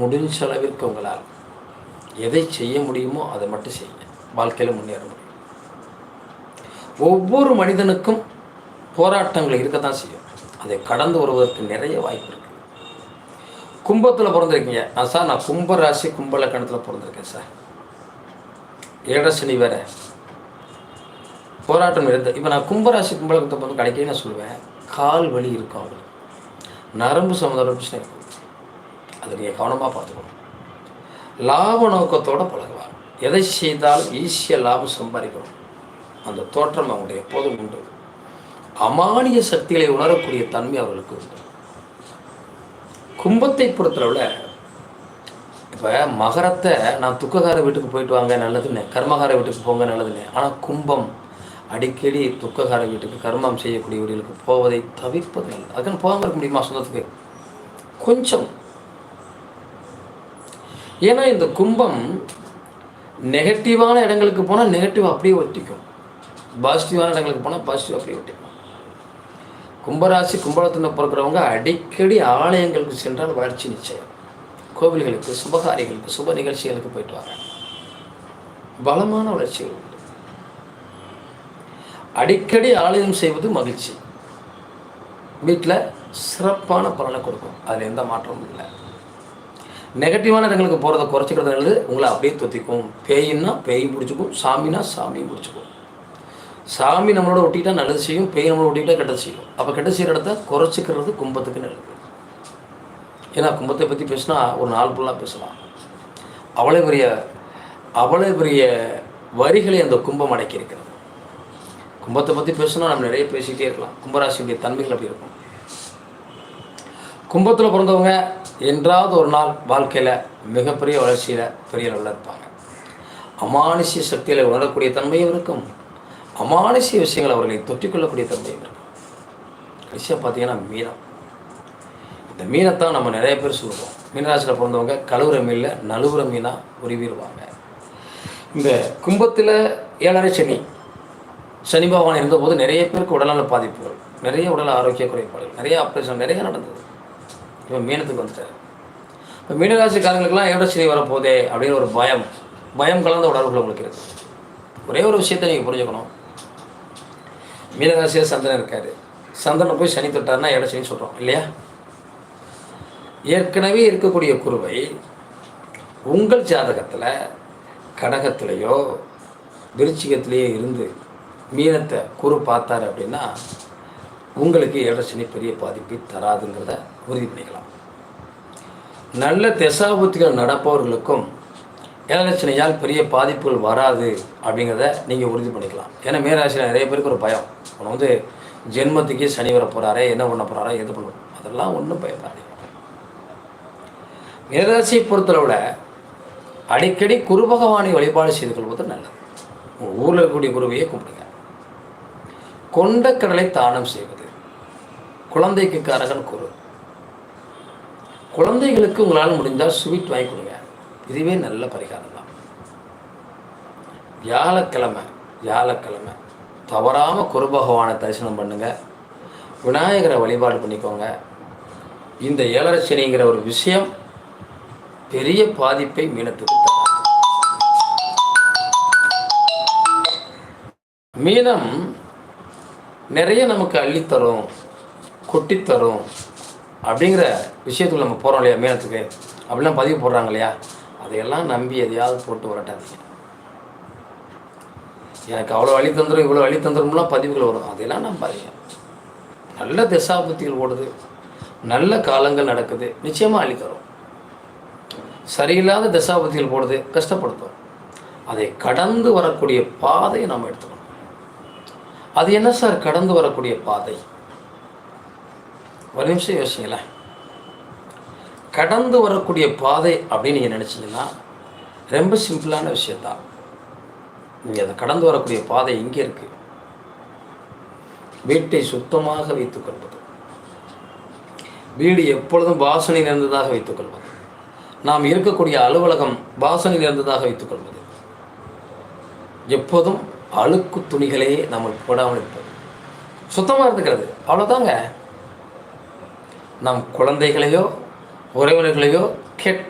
முடிஞ்ச அளவிற்கு உங்களால் எதை செய்ய முடியுமோ அதை மட்டும் செய்யுங்க. வாழ்க்கையில் முன்னேற முடியும். ஒவ்வொரு மனிதனுக்கும் போராட்டங்கள் இருக்க தான் செய்யும். அதை கடந்து வருவதற்கு நிறைய வாய்ப்பு இருக்குது கும்பத்தில் பிறந்திருக்கீங்க. நான் சார் நான் கும்ப ராசி கும்ப லக்கணத்தில் பிறந்திருக்கேன் சார். ஏழரை சனி வேற. போராட்டம் இருந்தது இப்போ நான் கும்பராசி கும்பலகத்தை பிறந்து கிடைக்கவே நான் சொல்லுவேன் கால் வலி இருக்கும் அவங்களுக்கு. நரம்பு சம்மந்தம் பிரச்சனை இருக்கும். அதை நீங்கள் கவனமாக பார்த்துக்கணும். லாப நோக்கத்தோடு பழகுவார். எதை செய்தாலும் ஈஸியாக லாபம் சம்பாதிக்கணும். அந்த தோற்றம் அவங்களுடைய எப்போதும் உண்டு. அமானிய சக்திகளை உணரக்கூடிய தன்மை அவர்களுக்கு உண்டு. கும்பத்தை பொறுத்தளவில் இப்போ மகரத்தை நான் துக்ககார வீட்டுக்கு போயிட்டு வாங்க நல்லதுன்னு கர்மகார வீட்டுக்கு போங்க நல்லதுன்னு. ஆனால் கும்பம் அடிக்கடி துக்ககார வீட்டுக்கு கர்மம் செய்யக்கூடியவர்களுக்கு போவதை தவிர்ப்பது நல்லது. அதுக்குன்னு போகாமல் இருக்க முடியுமா சொந்தத்துக்கு? கொஞ்சம். ஏன்னா இந்த கும்பம் நெகட்டிவான இடங்களுக்கு போனால் நெகட்டிவ் அப்படியே ஒட்டிக்கும். பாசிட்டிவான இடங்களுக்கு போனால் பாசிட்டிவ் அப்படியே ஒட்டிக்கும். கும்பராசி கும்பலத்தில் பிறக்கிறவங்க அடிக்கடி ஆலயங்களுக்கு சென்றால் வளர்ச்சி நிச்சயம். கோவில்களுக்கு சுபகாரியங்களுக்கு சுப நிகழ்ச்சிகளுக்கு போயிட்டு வராங்க பலமான வளர்ச்சிகள் உண்டு. அடிக்கடி ஆலயம் செய்வது மகிழ்ச்சி. வீட்டில் சிறப்பான பலனை கொடுக்கும். அதில் எந்த மாற்றமும் இல்லை. நெகட்டிவான இடங்களுக்கு போகிறத குறைச்சிக்கிறது நல்லது உங்களை அப்படியே தொத்திக்கும். பேயின்னா பேயும் பிடிச்சிக்கும் சாமினா சாமியும் பிடிச்சிக்கும். சாமி நம்மளோட ஒட்டிக்கிட்டால் நல்லது செய்யும் பேய் நம்மளோட ஒட்டிக்கிட்டால் கெட்டது செய்யும். அப்போ கெட்ட செய்கிற இடத்த குறைச்சிக்கிறது கும்பத்துக்கு நல்லது ஏன்னா கும்பத்தை பற்றி பேசினா ஒரு நாள் ஃபுல்லாக பேசலாம். அவ்வளோ பெரிய அவ்வளோ பெரிய வரிகளை அந்த கும்பம் அடக்கி இருக்கிறது கும்பத்தை பற்றி பேசினா நம்ம நிறைய பேசிக்கிட்டே இருக்கலாம். கும்பராசியுடைய தன்மைகள் அப்படி இருக்கும். கும்பத்தில் பிறந்தவங்க என்றாவது ஒரு நாள் வாழ்க்கையில் மிகப்பெரிய வளர்ச்சியில் பெரிய லெவலில் இருப்பாங்க. அமானுஷ்ய சக்திகளை உணரக்கூடிய தன்மையும் இருக்கும். அமானுஷ்ய விஷயங்கள் அவர்களை தொற்றிக்கொள்ளக்கூடிய தன்மையும் இருக்கும். கடைசியாக பார்த்தீங்கன்னா மீனம். இந்த மீனைத்தான் நம்ம நிறைய பேர் சொல்லுவோம். மீனராசியில் பிறந்தவங்க கழுவுற மீனில் நழுவுற மீனாக உருவிடுவாங்க. இந்த கும்பத்தில் ஏழரை சனி சனி பகவான் இருந்தபோது நிறைய பேருக்கு உடல்நல பாதிப்புகள் நிறைய உடல் ஆரோக்கிய குறைபாடுகள் நிறைய ஆப்ரேஷன் நிறைய நடந்தது. இப்போ மீனத்துக்கு வந்துட்டார். இப்போ மீனராசிக்காரங்களுக்கெல்லாம் எவ்வளோ சனி வரப்போதே அப்படின்னு ஒரு பயம். பயம் கலந்த உணர்வுகள் உங்களுக்கு இருக்குது ஒரே ஒரு விஷயத்தை நீங்கள் புரிஞ்சுக்கணும். மீனராசியாக சந்திரன் இருக்காரு. சந்திரனை போய் சனி தொட்டார்னா எவ்வளோ சனி சொல்கிறோம் இல்லையா? ஏற்கனவே இருக்கக்கூடிய குருவை உங்கள் ஜாதகத்தில் கடகத்திலேயோ விருச்சிகத்திலேயோ இருந்து மீனத்தை குரு பார்த்தாரு அப்படின்னா உங்களுக்கு ஏழரை பெரிய பாதிப்பை தராதுங்கிறத உறுதி பண்ணிக்கலாம். நல்ல திசாபுத்திகள் நடப்பவர்களுக்கும் ஏழலட்சணையால் பெரிய பாதிப்புகள் வராது அப்படிங்கிறத நீங்கள் உறுதி பண்ணிக்கலாம். ஏன்னா மேராசியில் நிறைய பேருக்கு ஒரு பயம். அவனை வந்து ஜென்மத்துக்கே சனி வர போகிறாரே என்ன பண்ண போகிறாரோ எது பண்ணுவோம் அதெல்லாம் ஒன்றும் பயப்படாது மேராசியை பொறுத்தளவில் அடிக்கடி குரு பகவானை வழிபாடு செய்து கொள்வது நல்லது. உங்கள் ஊரில் இருக்கக்கூடிய குருவையே கும்பிடுங்க. கொண்ட கடலை தானம் செய்வது. குழந்தைக்கு காரகன் குரு. குழந்தைகளுக்கு உங்களால் முடிந்தால் ஸ்வீட் வாங்கி கொடுங்க. இதுவே நல்ல பரிகாரம் தான். வியாழக்கிழமை வியாழக்கிழமை. தவறாமல் குரு பகவானை தரிசனம் பண்ணுங்கள் விநாயகரை வழிபாடு பண்ணிக்கோங்க. இந்த ஏழரை சனிங்கிற ஒரு விஷயம் பெரிய பாதிப்பை மீனத்துக்கு மீனம் நிறைய நமக்கு அள்ளித்தரும். கொட்டித்தரும் அப்படிங்கிற விஷயத்துக்கு நம்ம போகிறோம் இல்லையா மீனத்துக்கு அப்படிலாம் பதிவு போடுறாங்க இல்லையா? அதையெல்லாம் நம்பி எதையாவது போட்டு வரட்டாதீங்க. எனக்கு அவ்வளோ வழி தந்துடும் இவ்வளோ வழி தந்துடும்லாம் பதிவுகள் வரும். அதெல்லாம் நம்பாதீங்க நல்ல திசாபுத்திகள் ஓடுது. நல்ல காலங்கள் நடக்குது. நிச்சயமாக அழித்தரும் தரும். சரியில்லாத திசாபத்திகள் போடுது. கஷ்டப்படுத்தும். அதை கடந்து வரக்கூடிய பாதையை நம்ம எடுத்துக்கணும். அது என்ன சார்? கடந்து வரக்கூடிய பாதை. ஒரு நிமிஷம் யோசிங்களேன் கடந்து வரக்கூடிய பாதை அப்படின்னு நீங்கள் நினச்சிங்கன்னா ரொம்ப சிம்பிளான விஷயந்தான் நீங்கள் அதை கடந்து வரக்கூடிய பாதை எங்கே இருக்கு. வீட்டை சுத்தமாக வைத்துக்கொள்வது வீடு எப்பொழுதும் வாசனை நிறைந்ததாக வைத்துக்கொள்வது நாம் இருக்கக்கூடிய அலுவலகம் வாசனை நிறைந்ததாக வைத்துக்கொள்வது எப்போதும் அழுக்கு துணிகளே நம்ம போடாமல் இருப்பது. சுத்தமாக இருந்துக்கிறது. அவ்வளோதாங்க நம் குழந்தைகளையோ உறவினர்களையோ கெட்